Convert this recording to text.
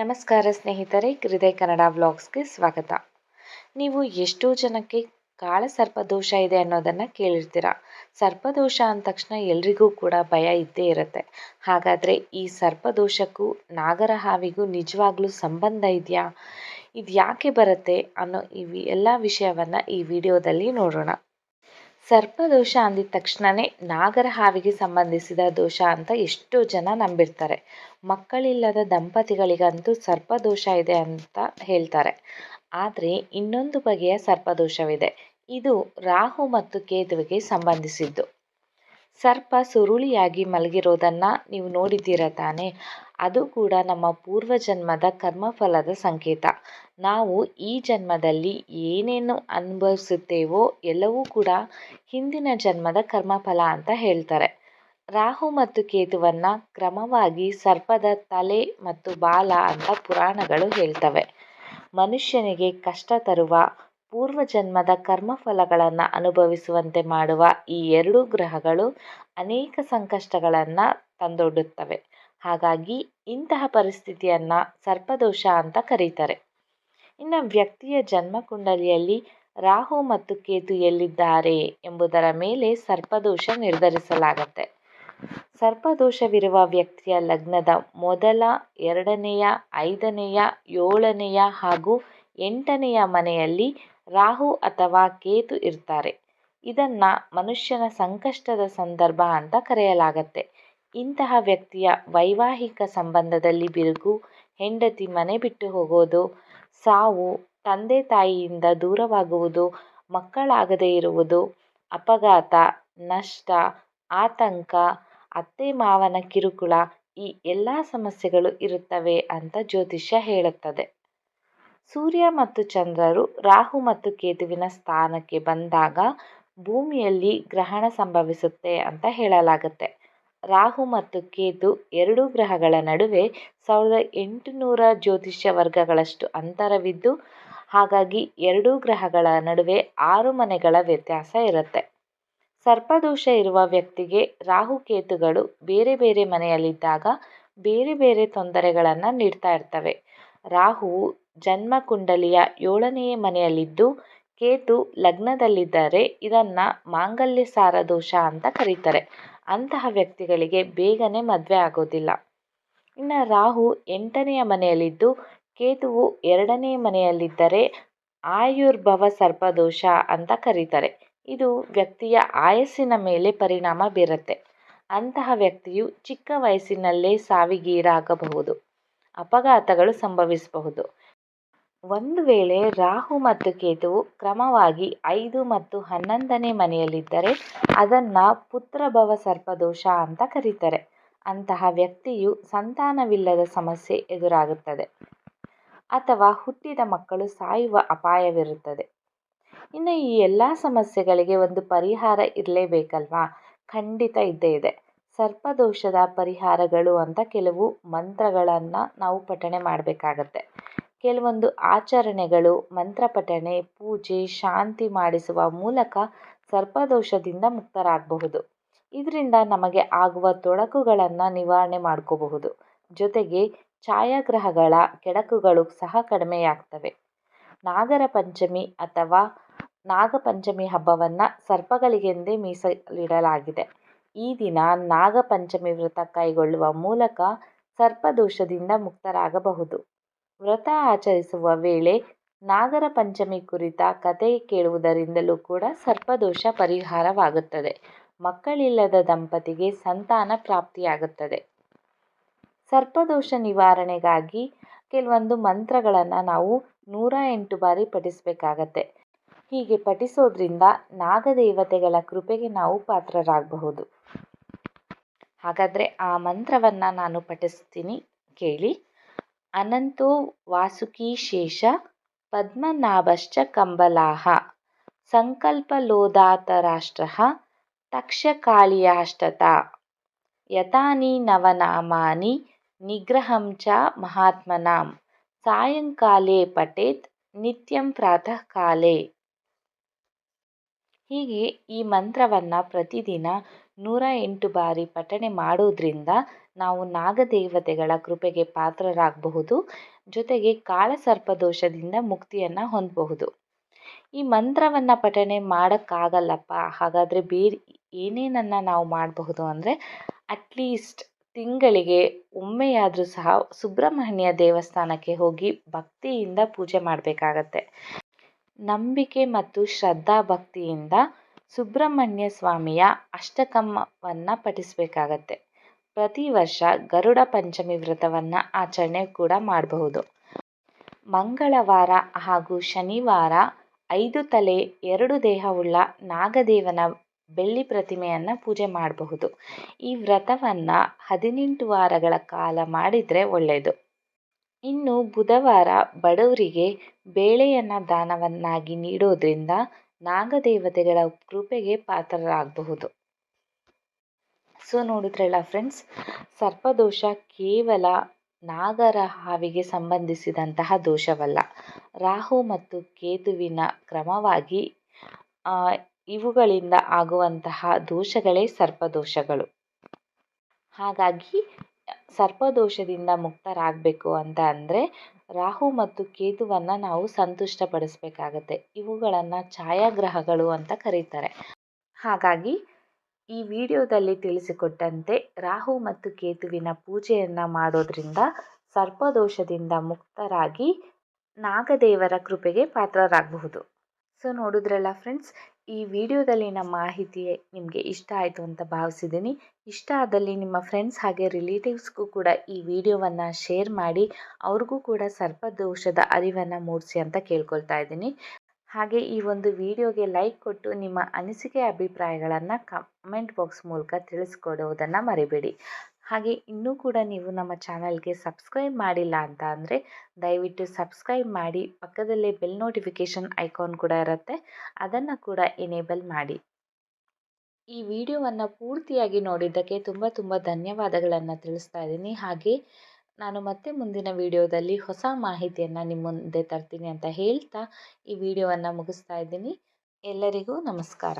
ನಮಸ್ಕಾರ ಸ್ನೇಹಿತರೆ, ಹೃದಯ ಕನ್ನಡ ವ್ಲಾಗ್ಸ್ಗೆ ಸ್ವಾಗತ. ನೀವು ಎಷ್ಟೋ ಜನಕ್ಕೆ ಕಾಳ ಸರ್ಪದೋಷ ಇದೆ ಅನ್ನೋದನ್ನು ಕೇಳಿರ್ತೀರ. ಸರ್ಪದೋಷ ಅಂದ ತಕ್ಷಣ ಎಲ್ರಿಗೂ ಕೂಡ ಭಯ ಇದ್ದೇ ಇರುತ್ತೆ. ಹಾಗಾದರೆ ಈ ಸರ್ಪದೋಷಕ್ಕೂ, ನಾಗರ ಹಾವಿಗೂ ನಿಜವಾಗ್ಲೂ ಸಂಬಂಧ ಇದೆಯಾ? ಇದು ಯಾಕೆ ಬರುತ್ತೆ ಅನ್ನೋ ಈ ಎಲ್ಲ ವಿಷಯವನ್ನು ಈ ವಿಡಿಯೋದಲ್ಲಿ ನೋಡೋಣ. ಸರ್ಪದೋಷ ಅಂದಿದ ತಕ್ಷಣವೇ ನಾಗರ ಹಾವಿಗೆ ಸಂಬಂಧಿಸಿದ ದೋಷ ಅಂತ ಎಷ್ಟೋ ಜನ ನಂಬಿರ್ತಾರೆ. ಮಕ್ಕಳಿಲ್ಲದ ದಂಪತಿಗಳಿಗಂತೂ ಸರ್ಪದೋಷ ಇದೆ ಅಂತ ಹೇಳ್ತಾರೆ. ಆದರೆ ಇನ್ನೊಂದು ಬಗೆಯ ಸರ್ಪದೋಷವಿದೆ. ಇದು ರಾಹು ಮತ್ತು ಕೇತುವಿಗೆ ಸಂಬಂಧಿಸಿದ್ದು. ಸರ್ಪ ಸುರುಳಿಯಾಗಿ ಮಲಗಿರೋದನ್ನು ನೀವು ನೋಡಿದ್ದೀರ ತಾನೇ? ಅದು ಕೂಡ ನಮ್ಮ ಪೂರ್ವ ಜನ್ಮದ ಕರ್ಮಫಲದ ಸಂಕೇತ. ನಾವು ಈ ಜನ್ಮದಲ್ಲಿ ಏನೇನು ಅನುಭವಿಸುತ್ತೇವೋ ಎಲ್ಲವೂ ಕೂಡ ಹಿಂದಿನ ಜನ್ಮದ ಕರ್ಮಫಲ ಅಂತ ಹೇಳ್ತಾರೆ. ರಾಹು ಮತ್ತು ಕೇತುವನ್ನು ಕ್ರಮವಾಗಿ ಸರ್ಪದ ತಲೆ ಮತ್ತು ಬಾಲ ಅಂತ ಪುರಾಣಗಳು ಹೇಳ್ತವೆ. ಮನುಷ್ಯನಿಗೆ ಕಷ್ಟ ತರುವ ಪೂರ್ವಜನ್ಮದ ಕರ್ಮಫಲಗಳನ್ನು ಅನುಭವಿಸುವಂತೆ ಮಾಡುವ ಈ ಎರಡೂ ಗ್ರಹಗಳು ಅನೇಕ ಸಂಕಷ್ಟಗಳನ್ನು ತಂದೊಡ್ಡುತ್ತವೆ. ಹಾಗಾಗಿ ಇಂತಹ ಪರಿಸ್ಥಿತಿಯನ್ನು ಸರ್ಪದೋಷ ಅಂತ ಕರೀತಾರೆ. ಇನ್ನು ವ್ಯಕ್ತಿಯ ಜನ್ಮಕುಂಡಲಿಯಲ್ಲಿ ರಾಹು ಮತ್ತು ಕೇತು ಎಲ್ಲಿದ್ದಾರೆ ಎಂಬುದರ ಮೇಲೆ ಸರ್ಪದೋಷ ನಿರ್ಧರಿಸಲಾಗುತ್ತೆ. ಸರ್ಪದೋಷವಿರುವ ವ್ಯಕ್ತಿಯ ಲಗ್ನದ ಮೊದಲ, ಎರಡನೆಯ, ಐದನೆಯ, ಏಳನೆಯ ಹಾಗೂ ಎಂಟನೆಯ ಮನೆಯಲ್ಲಿ ರಾಹು ಅಥವಾ ಕೇತು ಇರ್ತಾರೆ. ಇದನ್ನ ಮನುಷ್ಯನ ಸಂಕಷ್ಟದ ಸಂದರ್ಭ ಅಂತ ಕರೆಯಲಾಗತ್ತೆ. ಇಂತಹ ವ್ಯಕ್ತಿಯ ವೈವಾಹಿಕ ಸಂಬಂಧದಲ್ಲಿ ಬಿರುಕು, ಹೆಂಡತಿ ಮನೆ ಬಿಟ್ಟು ಹೋಗೋದು, ಸಾವು, ತಂದೆ ತಾಯಿಯಿಂದ ದೂರವಾಗುವುದು, ಮಕ್ಕಳಾಗದೇ ಇರುವುದು, ಅಪಘಾತ, ನಷ್ಟ, ಆತಂಕ, ಅತ್ತೆ ಮಾವನ ಕಿರುಕುಳ ಈ ಎಲ್ಲ ಸಮಸ್ಯೆಗಳು ಇರುತ್ತವೆ ಅಂತ ಜ್ಯೋತಿಷ್ಯ ಹೇಳುತ್ತದೆ. ಸೂರ್ಯ ಮತ್ತು ಚಂದ್ರರು ರಾಹು ಮತ್ತು ಕೇತುವಿನ ಸ್ಥಾನಕ್ಕೆ ಬಂದಾಗ ಭೂಮಿಯಲ್ಲಿ ಗ್ರಹಣ ಸಂಭವಿಸುತ್ತೆ ಅಂತ ಹೇಳಲಾಗುತ್ತೆ. ರಾಹು ಮತ್ತು ಕೇತು ಎರಡೂ ಗ್ರಹಗಳ ನಡುವೆ ಸಾವಿರದ ಎಂಟುನೂರ ಜ್ಯೋತಿಷ್ಯ ವರ್ಗಗಳಷ್ಟು ಅಂತರವಿದ್ದು, ಹಾಗಾಗಿ ಎರಡೂ ಗ್ರಹಗಳ ನಡುವೆ ಆರು ಮನೆಗಳ ವ್ಯತ್ಯಾಸ ಇರುತ್ತೆ. ಸರ್ಪದೋಷ ಇರುವ ವ್ಯಕ್ತಿಗೆ ರಾಹು ಕೇತುಗಳು ಬೇರೆ ಬೇರೆ ಮನೆಯಲ್ಲಿದ್ದಾಗ ಬೇರೆ ಬೇರೆ ತೊಂದರೆಗಳನ್ನು ನೀಡ್ತಾ ಇರ್ತವೆ. ರಾಹುವು ಜನ್ಮ ಕುಂಡಲಿಯ ಏಳನೆಯ ಮನೆಯಲ್ಲಿದ್ದು, ಕೇತು ಲಗ್ನದಲ್ಲಿದ್ದರೆ ಇದನ್ನ ಮಾಂಗಲ್ಯ ಸಾರ ದೋಷ ಅಂತ ಕರೀತಾರೆ. ಅಂತಹ ವ್ಯಕ್ತಿಗಳಿಗೆ ಬೇಗನೆ ಮದುವೆ ಆಗೋದಿಲ್ಲ. ಇನ್ನು ರಾಹು ಎಂಟನೆಯ ಮನೆಯಲ್ಲಿದ್ದು, ಕೇತುವು ಎರಡನೇ ಮನೆಯಲ್ಲಿದ್ದರೆ ಆಯುರ್ಭವ ಸರ್ಪದೋಷ ಅಂತ ಕರೀತಾರೆ. ಇದು ವ್ಯಕ್ತಿಯ ಆಯಸ್ಸಿನ ಮೇಲೆ ಪರಿಣಾಮ ಬೀರುತ್ತೆ. ಅಂತಹ ವ್ಯಕ್ತಿಯು ಚಿಕ್ಕ ವಯಸ್ಸಿನಲ್ಲೇ ಸಾವಿಗೀಡಾಗಬಹುದು, ಅಪಘಾತಗಳು ಸಂಭವಿಸಬಹುದು. ಒಂದು ವೇಳೆ ರಾಹು ಮತ್ತು ಕೇತುವು ಕ್ರಮವಾಗಿ ಐದು ಮತ್ತು ಹನ್ನೊಂದನೇ ಮನೆಯಲ್ಲಿದ್ದರೆ ಅದನ್ನು ಪುತ್ರಭವ ಸರ್ಪದೋಷ ಅಂತ ಕರೀತಾರೆ. ಅಂತಹ ವ್ಯಕ್ತಿಯು ಸಂತಾನವಿಲ್ಲದ ಸಮಸ್ಯೆ ಎದುರಾಗುತ್ತದೆ ಅಥವಾ ಹುಟ್ಟಿದ ಮಕ್ಕಳು ಸಾಯುವ ಅಪಾಯವಿರುತ್ತದೆ. ಇನ್ನು ಈ ಎಲ್ಲ ಸಮಸ್ಯೆಗಳಿಗೆ ಒಂದು ಪರಿಹಾರ ಇರಲೇಬೇಕಲ್ವಾ? ಖಂಡಿತ ಇದ್ದೇ ಇದೆ. ಸರ್ಪದೋಷದ ಪರಿಹಾರಗಳು ಅಂತ ಕೆಲವು ಮಂತ್ರಗಳನ್ನು ನಾವು ಪಠಣೆ ಮಾಡಬೇಕಾಗತ್ತೆ. ಕೆಲವೊಂದು ಆಚರಣೆಗಳು, ಮಂತ್ರ ಪಠಣೆ, ಪೂಜೆ, ಶಾಂತಿ ಮಾಡಿಸುವ ಮೂಲಕ ಸರ್ಪದೋಷದಿಂದ ಮುಕ್ತರಾಗಬಹುದು. ಇದರಿಂದ ನಮಗೆ ಆಗುವ ತೊಡಕುಗಳನ್ನು ನಿವಾರಣೆ ಮಾಡ್ಕೋಬಹುದು. ಜೊತೆಗೆ ಛಾಯಾಗ್ರಹಗಳ ಕೆಡಕುಗಳು ಸಹ ಕಡಿಮೆಯಾಗ್ತವೆ. ನಾಗರ ಪಂಚಮಿ ಅಥವಾ ನಾಗಪಂಚಮಿ ಹಬ್ಬವನ್ನು ಸರ್ಪಗಳಿಗೆಂದೇ ಮೀಸಲಿಡಲಾಗಿದೆ. ಈ ದಿನ ನಾಗಪಂಚಮಿ ವ್ರತ ಕೈಗೊಳ್ಳುವ ಮೂಲಕ ಸರ್ಪದೋಷದಿಂದ ಮುಕ್ತರಾಗಬಹುದು. ವ್ರತ ಆಚರಿಸುವ ವೇಳೆ ನಾಗರ ಪಂಚಮಿ ಕುರಿತ ಕತೆ ಕೇಳುವುದರಿಂದಲೂ ಕೂಡ ಸರ್ಪದೋಷ ಪರಿಹಾರವಾಗುತ್ತದೆ. ಮಕ್ಕಳಿಲ್ಲದ ದಂಪತಿಗೆ ಸಂತಾನ ಪ್ರಾಪ್ತಿಯಾಗುತ್ತದೆ. ಸರ್ಪದೋಷ ನಿವಾರಣೆಗಾಗಿ ಕೆಲವೊಂದು ಮಂತ್ರಗಳನ್ನು ನಾವು ನೂರ ಎಂಟು ಬಾರಿ ಪಠಿಸಬೇಕಾಗತ್ತೆ. ಹೀಗೆ ಪಠಿಸೋದ್ರಿಂದ ನಾಗದೇವತೆಗಳ ಕೃಪೆಗೆ ನಾವು ಪಾತ್ರರಾಗಬಹುದು. ಹಾಗಾದರೆ ಆ ಮಂತ್ರವನ್ನು ನಾನು ಪಠಿಸ್ತೀನಿ. ಕೇಳಿ. ಅನಂತೋ ವಾಸುಕಿ ಶೇಷ ಪದ್ಮನಾಭಶ್ಚ ಕಂಬಲಾಹ ಸಂಕಲ್ಪಲೋದಾತರಾಷ್ಟ್ರ ತಕ್ಷಕಾಳಿಯಾಷ್ಟತ ಯತಾನಿ ನವನಾಮಾನಿ ನಿಗ್ರಹಂ ಚ ಮಹಾತ್ಮನಾಂ ಸಾಯಂಕಾಲೇ ಪಠೇತ್ ನಿತ್ಯಂ ಪ್ರಾತಃ ಕಾಲೇ ಹೀಗೆ ಈ ಮಂತ್ರವನ್ನು ಪ್ರತಿದಿನ ನೂರ ಎಂಟು ಬಾರಿ ಪಠಣೆ ಮಾಡೋದ್ರಿಂದ ನಾವು ನಾಗದೇವತೆಗಳ ಕೃಪೆಗೆ ಪಾತ್ರರಾಗಬಹುದು. ಜೊತೆಗೆ ಕಾಳಸರ್ಪದೋಷದಿಂದ ಮುಕ್ತಿಯನ್ನು ಹೊಂದಬಹುದು. ಈ ಮಂತ್ರವನ್ನು ಪಠಣೆ ಮಾಡೋಕ್ಕಾಗಲ್ಲಪ್ಪ. ಹಾಗಾದರೆ ಬೇರೆ ಏನೇನನ್ನು ನಾವು ಮಾಡಬಹುದು ಅಂದರೆ ಅಟ್ಲೀಸ್ಟ್ ತಿಂಗಳಿಗೆ ಒಮ್ಮೆಯಾದರೂ ಸಹ ಸುಬ್ರಹ್ಮಣ್ಯ ದೇವಸ್ಥಾನಕ್ಕೆ ಹೋಗಿ ಭಕ್ತಿಯಿಂದ ಪೂಜೆ ಮಾಡಬೇಕಾಗತ್ತೆ. ನಂಬಿಕೆ ಮತ್ತು ಶ್ರದ್ಧಾ ಭಕ್ತಿಯಿಂದ ಸುಬ್ರಹ್ಮಣ್ಯ ಸ್ವಾಮಿಯ ಅಷ್ಟಕಮ್ಮವನ್ನು ಪಠಿಸಬೇಕಾಗತ್ತೆ. ಪ್ರತಿ ವರ್ಷ ಗರುಡ ಪಂಚಮಿ ವ್ರತವನ್ನು ಆಚರಣೆ ಕೂಡ ಮಾಡಬಹುದು. ಮಂಗಳವಾರ ಹಾಗೂ ಶನಿವಾರ ಐದು ತಲೆ ಎರಡು ದೇಹವುಳ್ಳ ನಾಗದೇವನ ಬೆಳ್ಳಿ ಪ್ರತಿಮೆಯನ್ನು ಪೂಜೆ ಮಾಡಬಹುದು. ಈ ವ್ರತವನ್ನು ಹದಿನೆಂಟು ವಾರಗಳ ಕಾಲ ಮಾಡಿದರೆ ಒಳ್ಳೆಯದು ಇನ್ನು ಬುಧವಾರ ಬಡವರಿಗೆ ಬೇಳೆಯನ್ನು ದಾನವನ್ನಾಗಿ ನೀಡೋದ್ರಿಂದ ನಾಗದೇವತೆಗಳ ಕೃಪೆಗೆ ಪಾತ್ರರಾಗಬಹುದು. ಸೊ ನೋಡಿದ್ರಲ್ಲ ಫ್ರೆಂಡ್ಸ್ ಸರ್ಪದೋಷ ಕೇವಲ ನಾಗರ ಹಾವಿಗೆ ಸಂಬಂಧಿಸಿದಂತಹ ದೋಷವಲ್ಲ. ರಾಹು ಮತ್ತು ಕೇತುವಿನ ಕ್ರಮವಾಗಿ ಇವುಗಳಿಂದ ಆಗುವಂತಹ ದೋಷಗಳೇ ಸರ್ಪದೋಷಗಳು ಹಾಗಾಗಿ ಸರ್ಪದೋಷದಿಂದ ಮುಕ್ತರಾಗಬೇಕು ಅಂತ ಅಂದರೆ, ರಾಹು ಮತ್ತು ಕೇತುವನ್ನು ನಾವು ಸಂತುಷ್ಟಪಡಿಸಬೇಕಾಗತ್ತೆ. ಇವುಗಳನ್ನು ಛಾಯಾಗ್ರಹಗಳು ಅಂತ ಕರೀತಾರೆ. ಹಾಗಾಗಿ ಈ ವಿಡಿಯೋದಲ್ಲಿ ತಿಳಿಸಿಕೊಟ್ಟಂತೆ ರಾಹು ಮತ್ತು ಕೇತುವಿನ ಪೂಜೆಯನ್ನು ಮಾಡೋದ್ರಿಂದ ಸರ್ಪದೋಷದಿಂದ ಮುಕ್ತರಾಗಿ ನಾಗದೇವರ ಕೃಪೆಗೆ ಪಾತ್ರರಾಗಬಹುದು. ಸೊ ನೋಡಿದ್ರಲ್ಲ ಫ್ರೆಂಡ್ಸ್ ಈ ವಿಡಿಯೋದಲ್ಲಿನ ಮಾಹಿತಿ ನಿಮಗೆ ಇಷ್ಟ ಆಯಿತು ಅಂತ ಭಾವಿಸಿದ್ದೀನಿ ಇಷ್ಟ ಆದಲ್ಲಿ ನಿಮ್ಮ ಫ್ರೆಂಡ್ಸ್ ಹಾಗೆ ರಿಲೇಟಿವ್ಸ್ಗೂ ಕೂಡ ಈ ವಿಡಿಯೋವನ್ನು ಶೇರ್ ಮಾಡಿ, ಅವ್ರಿಗೂ ಕೂಡ ಸರ್ಪದೋಷದ ಅರಿವನ್ನು ಮೂಡಿಸಿ ಅಂತ ಕೇಳ್ಕೊಳ್ತಾ ಇದ್ದೀನಿ. ಹಾಗೆ ಈ ಒಂದು ವಿಡಿಯೋಗೆ ಲೈಕ್ ಕೊಟ್ಟು ನಿಮ್ಮ ಅನಿಸಿಕೆ ಅಭಿಪ್ರಾಯಗಳನ್ನು ಕಮೆಂಟ್ ಬಾಕ್ಸ್ ಮೂಲಕ ತಿಳಿಸ್ಕೊಡೋದನ್ನು ಮರಿಬೇಡಿ. ಹಾಗೆ ಇನ್ನೂ ಕೂಡ ನೀವು ನಮ್ಮ ಚಾನಲ್ಗೆ ಸಬ್ಸ್ಕ್ರೈಬ್ ಮಾಡಿಲ್ಲ ಅಂತ ಅಂದರೆ ದಯವಿಟ್ಟು ಸಬ್ಸ್ಕ್ರೈಬ್ ಮಾಡಿ ಪಕ್ಕದಲ್ಲೇ ಬೆಲ್ ನೋಟಿಫಿಕೇಷನ್ ಐಕಾನ್ ಕೂಡ ಇರುತ್ತೆ, ಅದನ್ನು ಕೂಡ ಎನೇಬಲ್ ಮಾಡಿ. ಈ ವಿಡಿಯೋವನ್ನು ಪೂರ್ತಿಯಾಗಿ ನೋಡಿದ್ದಕ್ಕೆ ತುಂಬ ತುಂಬ ಧನ್ಯವಾದಗಳನ್ನು ತಿಳಿಸ್ತಾ ಇದ್ದೀನಿ. ಹಾಗೆ ನಾನು ಮತ್ತೆ ಮುಂದಿನ ವಿಡಿಯೋದಲ್ಲಿ ಹೊಸ ಮಾಹಿತಿಯನ್ನು ನಿಮ್ಮ ಮುಂದೆ ತರ್ತೀನಿ ಅಂತ ಹೇಳ್ತಾ ಈ ವಿಡಿಯೋವನ್ನು ಮುಗಿಸ್ತಾ ಇದ್ದೀನಿ. ಎಲ್ಲರಿಗೂ ನಮಸ್ಕಾರ.